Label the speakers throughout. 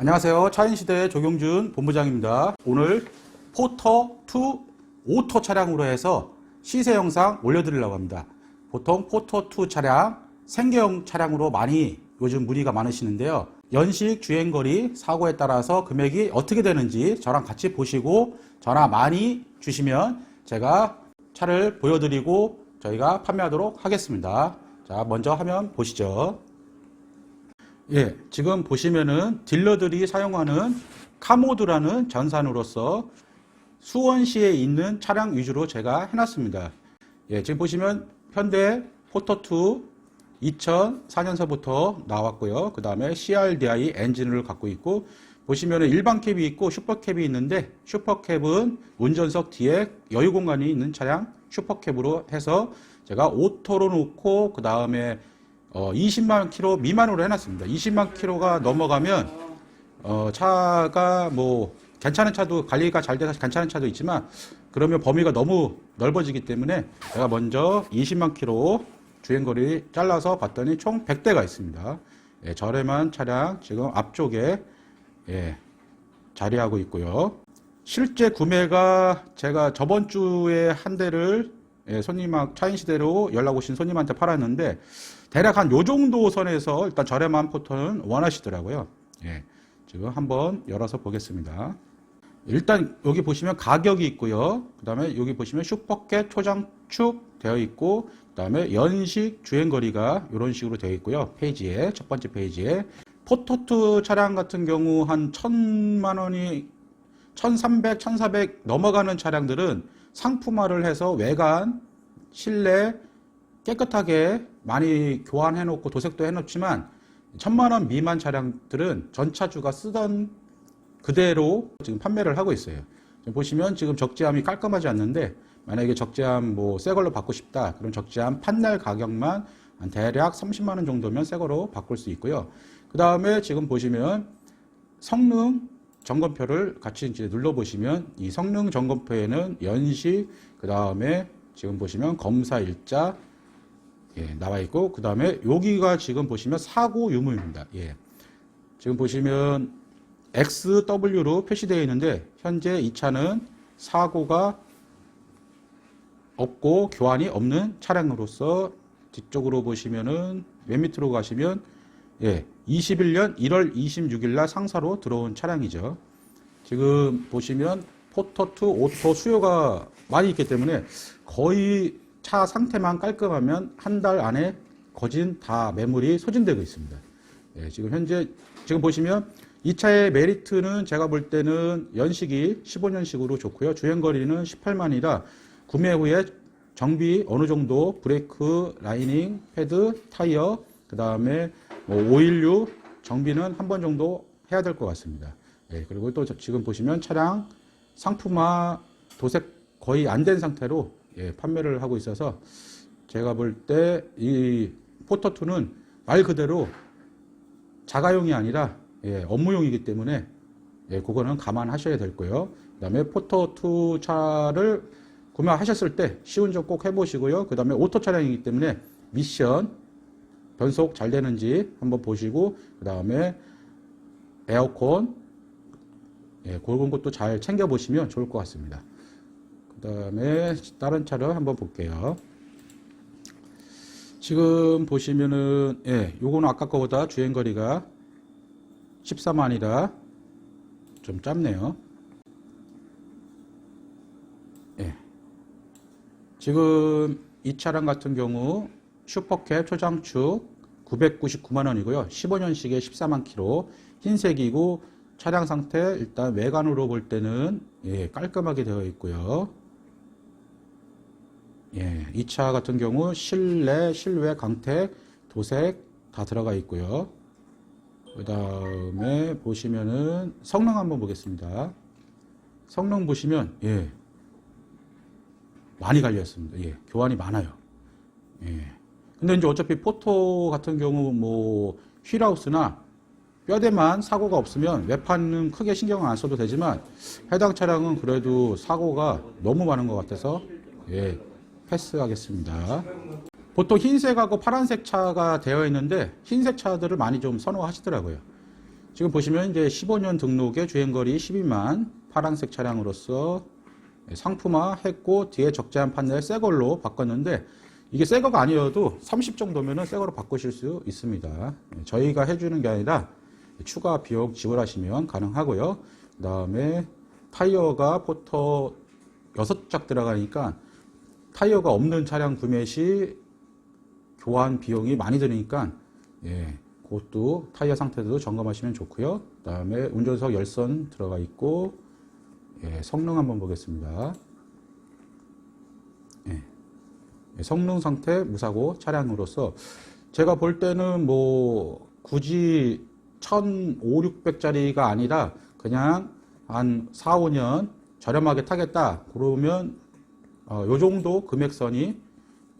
Speaker 1: 안녕하세요. 차인시대 조경준 본부장입니다. 오늘 포터2 오토 차량으로 해서 시세 영상 올려드리려고 합니다. 보통 포터2 차량 생계형 차량으로 많이 요즘 문의가 많으시는데요. 연식, 주행거리, 사고에 따라서 금액이 어떻게 되는지 저랑 같이 보시고 전화 많이 주시면 제가 차를 보여드리고 저희가 판매하도록 하겠습니다. 자, 먼저 화면 보시죠. 예, 지금 보시면은 딜러들이 사용하는 카모드라는 전산으로서 수원시에 있는 차량 위주로 제가 해놨습니다. 예, 지금 보시면 현대 포터2 2004년서부터 나왔고요. 그 다음에 CRDI 엔진을 갖고 있고 보시면은 일반 캡이 있고 슈퍼캡이 있는데 슈퍼캡은 운전석 뒤에 여유 공간이 있는 차량 슈퍼캡으로 해서 제가 오토로 놓고 그 다음에 어, 20만 킬로 미만으로 해놨습니다. 20만 킬로가 넘어가면 어, 차가 뭐 괜찮은 차도 관리가 잘 돼서 괜찮은 차도 있지만 그러면 범위가 너무 넓어지기 때문에 제가 먼저 20만 킬로 주행거리 잘라서 봤더니 총 100대가 있습니다. 예, 저렴한 차량 지금 앞쪽에 예, 자리하고 있고요. 실제 구매가 제가 저번 주에 한 대를 예, 손님 차인시대로 연락 오신 손님한테 팔았는데 대략 한 요 정도 선에서 일단 저렴한 포터는 원하시더라고요. 예, 지금 한번 열어서 보겠습니다. 일단 여기 보시면 가격이 있고요. 그 다음에 여기 보시면 슈퍼캣 초장축 되어 있고 그 다음에 연식 주행거리가 이런 식으로 되어 있고요. 페이지에 첫 번째 페이지에 포토2 차량 같은 경우 한 천만 원이 1300, 1400 넘어가는 차량들은 상품화를 해서 외관, 실내 깨끗하게 많이 교환해 놓고 도색도 해 놓지만 천만 원 미만 차량들은 전차주가 쓰던 그대로 지금 판매를 하고 있어요. 지금 보시면 지금 적재함이 깔끔하지 않는데 만약에 적재함 뭐 새 걸로 받고 싶다. 그럼 적재함 판넬 가격만 한 대략 30만 원 정도면 새 거로 바꿀 수 있고요. 그 다음에 지금 보시면 성능 점검표를 같이 이제 눌러 보시면 이 성능 점검표에는 연식 그 다음에 지금 보시면 검사 일자 예, 나와 있고 그 다음에 여기가 지금 보시면 사고 유무입니다. 예. 지금 보시면 XW로 표시되어 있는데 현재 이 차는 사고가 없고 교환이 없는 차량으로서 뒤쪽으로 보시면은 맨 밑으로 가시면 예, 21년 1월 26일 날 상사로 들어온 차량이죠. 지금 보시면 포터2 오토 수요가 많이 있기 때문에 거의 차 상태만 깔끔하면 한 달 안에 거진 다 매물이 소진되고 있습니다. 예, 지금 현재 지금 보시면 이 차의 메리트는 제가 볼 때는 연식이 15년식으로 좋고요. 주행거리는 18만이라 구매 후에 정비 어느 정도 브레이크, 라이닝, 패드, 타이어, 그 다음에 뭐 오일류 정비는 한 번 정도 해야 될 것 같습니다. 예, 그리고 또 지금 보시면 차량 상품화 도색 거의 안 된 상태로 예, 판매를 하고 있어서 제가 볼 때 이 포터2는 말 그대로 자가용이 아니라 예, 업무용이기 때문에 예, 그거는 감안하셔야 될 거예요. 그 다음에 포터2 차를 구매하셨을 때 시운전 꼭 해보시고요. 그 다음에 오토 차량이기 때문에 미션 변속 잘 되는지 한번 보시고 그 다음에 에어컨 예, 그런 것도 잘 챙겨 보시면 좋을 것 같습니다. 그 다음에 다른 차를 한번 볼게요. 지금 보시면은 예, 요거는 아까 거보다 주행 거리가 14만이라 좀 짧네요. 예. 지금 이 차량 같은 경우 슈퍼캡 초장축 999만 원이고요. 15년식에 14만 킬로 흰색이고 차량 상태 일단 외관으로 볼 때는 예, 깔끔하게 되어 있고요. 예, 이 차 같은 경우 실내, 실외, 강택, 도색 다 들어가 있고요. 그 다음에 보시면은 성능 한번 보겠습니다. 성능 보시면 예 많이 갈렸습니다. 예 교환이 많아요. 예 근데 이제 어차피 포토 같은 경우 뭐 휠하우스나 뼈대만 사고가 없으면 외판은 크게 신경 안 써도 되지만 해당 차량은 그래도 사고가 너무 많은 것 같아서 예 패스하겠습니다. 보통 흰색하고 파란색 차가 되어 있는데 흰색 차들을 많이 좀 선호하시더라고요. 지금 보시면 이제 15년 등록에 주행거리 12만 파란색 차량으로서 상품화 했고 뒤에 적재한 판넬 새 걸로 바꿨는데 이게 새 거가 아니어도 30 정도면은 새 거로 바꾸실 수 있습니다. 저희가 해주는 게 아니라 추가 비용 지불하시면 가능하고요. 그 다음에 타이어가 포터 6짝 들어가니까 타이어가 없는 차량 구매 시 교환 비용이 많이 드니까 예, 그것도 타이어 상태도 점검하시면 좋고요. 그 다음에 운전석 열선 들어가 있고 예, 성능 한번 보겠습니다. 예, 예, 성능 상태 무사고 차량으로서 제가 볼 때는 뭐 굳이 1,500, 600짜리가 아니라 그냥 한 4, 5년 저렴하게 타겠다 그러면 어, 요 정도 금액선이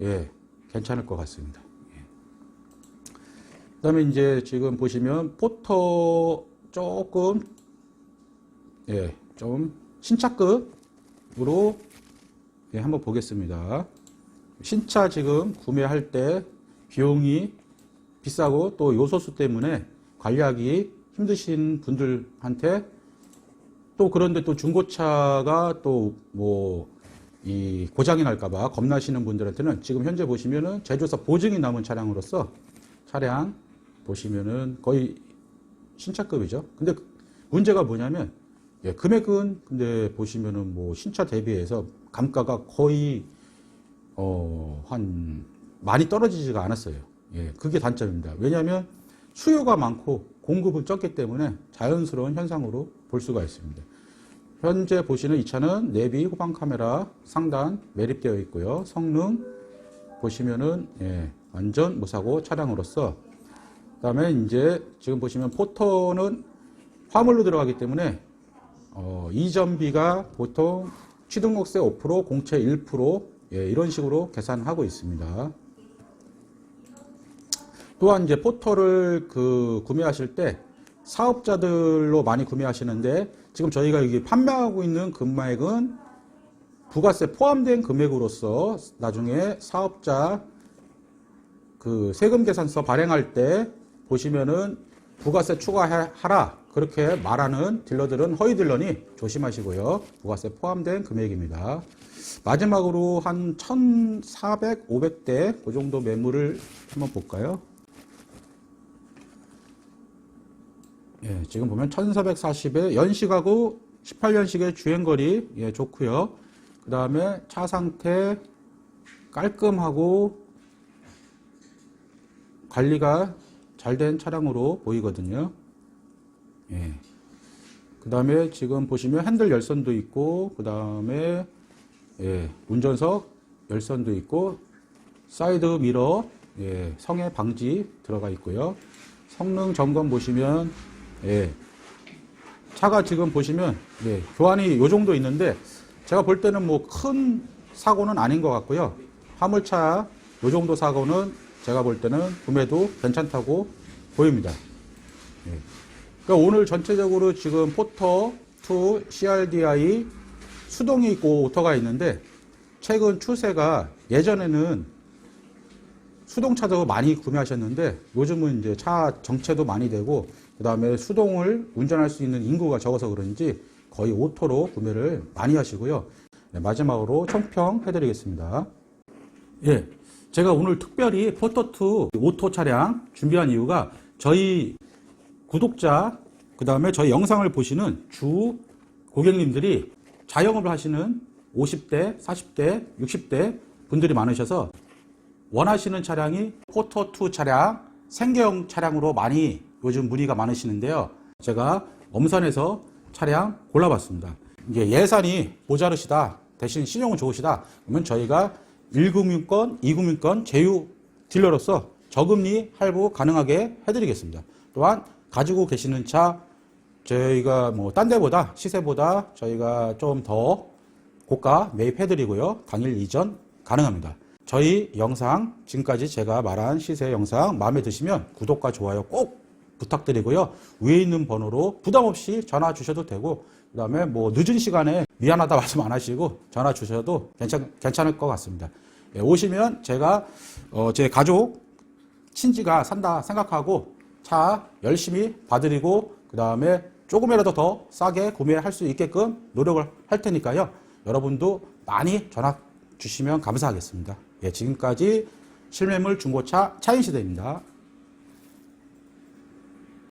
Speaker 1: 예, 괜찮을 것 같습니다. 예. 그 다음에 이제 지금 보시면 포터 조금 예, 좀 신차급으로 예, 한번 보겠습니다. 신차 지금 구매할 때 비용이 비싸고 또 요소수 때문에 관리하기 힘드신 분들한테 또 그런데 또 중고차가 또 뭐 이 고장이 날까봐 겁나시는 분들한테는 지금 현재 보시면은 제조사 보증이 남은 차량으로서 차량 보시면은 거의 신차급이죠. 근데 문제가 뭐냐면 예, 금액은 근데 보시면은 뭐 신차 대비해서 감가가 거의 어 한 많이 떨어지지가 않았어요. 예, 그게 단점입니다. 왜냐하면 수요가 많고 공급은 적기 때문에 자연스러운 현상으로 볼 수가 있습니다. 현재 보시는 이 차는 내비 후방 카메라 상단 매립되어 있고요. 성능 보시면은 예, 완전 무사고 차량으로서 그다음에 이제 지금 보시면 포터는 화물로 들어가기 때문에 어, 이전비가 보통 취등록세 5%, 공채 1% 예, 이런 식으로 계산하고 있습니다. 또한 이제 포터를 그 구매하실 때 사업자들로 많이 구매하시는데 지금 저희가 여기 판매하고 있는 금액은 부가세 포함된 금액으로서 나중에 사업자 그 세금 계산서 발행할 때 보시면은 부가세 추가하라 그렇게 말하는 딜러들은 허위 딜러니 조심하시고요. 부가세 포함된 금액입니다. 마지막으로 한 1,400, 500대 그 정도 매물을 한번 볼까요? 예, 지금 보면 1440에 연식하고 18년식의 주행거리 예, 좋고요. 그 다음에 차 상태 깔끔하고 관리가 잘 된 차량으로 보이거든요. 예. 그 다음에 지금 보시면 핸들 열선도 있고, 그 다음에 예, 운전석 열선도 있고, 사이드 미러, 예, 성해 방지 들어가 있고요. 성능 점검 보시면 예. 차가 지금 보시면 예, 교환이 요 정도 있는데 제가 볼 때는 뭐 큰 사고는 아닌 것 같고요. 화물차 요 정도 사고는 제가 볼 때는 구매도 괜찮다고 보입니다. 예. 그러니까 오늘 전체적으로 지금 포터 2 CRDI 수동이 있고 오토가 있는데 최근 추세가 예전에는 수동차도 많이 구매하셨는데 요즘은 이제 차 정체도 많이 되고 그 다음에 수동을 운전할 수 있는 인구가 적어서 그런지 거의 오토로 구매를 많이 하시고요. 네, 마지막으로 총평 해드리겠습니다. 예. 제가 오늘 특별히 포터2 오토 차량 준비한 이유가 저희 구독자, 그 다음에 저희 영상을 보시는 주 고객님들이 자영업을 하시는 50대, 40대, 60대 분들이 많으셔서 원하시는 차량이 포터2 차량, 생계형 차량으로 많이 요즘 문의가 많으시는데요. 제가 엄선해서 차량 골라봤습니다. 이제 예산이 모자르시다, 대신 신용은 좋으시다, 그러면 저희가 1금융권, 2금융권 제휴 딜러로서 저금리 할부 가능하게 해드리겠습니다. 또한 가지고 계시는 차 저희가 뭐 딴 데보다 시세보다 저희가 좀 더 고가 매입해 드리고요. 당일 이전 가능합니다. 저희 영상 지금까지 제가 말한 시세 영상 마음에 드시면 구독과 좋아요 꼭 부탁드리고요. 위에 있는 번호로 부담 없이 전화 주셔도 되고 그다음에 뭐 늦은 시간에 미안하다 말씀 안 하시고 전화 주셔도 괜찮 괜찮을 것 같습니다. 예, 오시면 제가 어, 제 가족 친지가 산다 생각하고 차 열심히 봐드리고 그 다음에 조금이라도 더 싸게 구매할 수 있게끔 노력을 할 테니까요. 여러분도 많이 전화 주시면 감사하겠습니다. 예, 지금까지 실매물 중고차 차인시대입니다.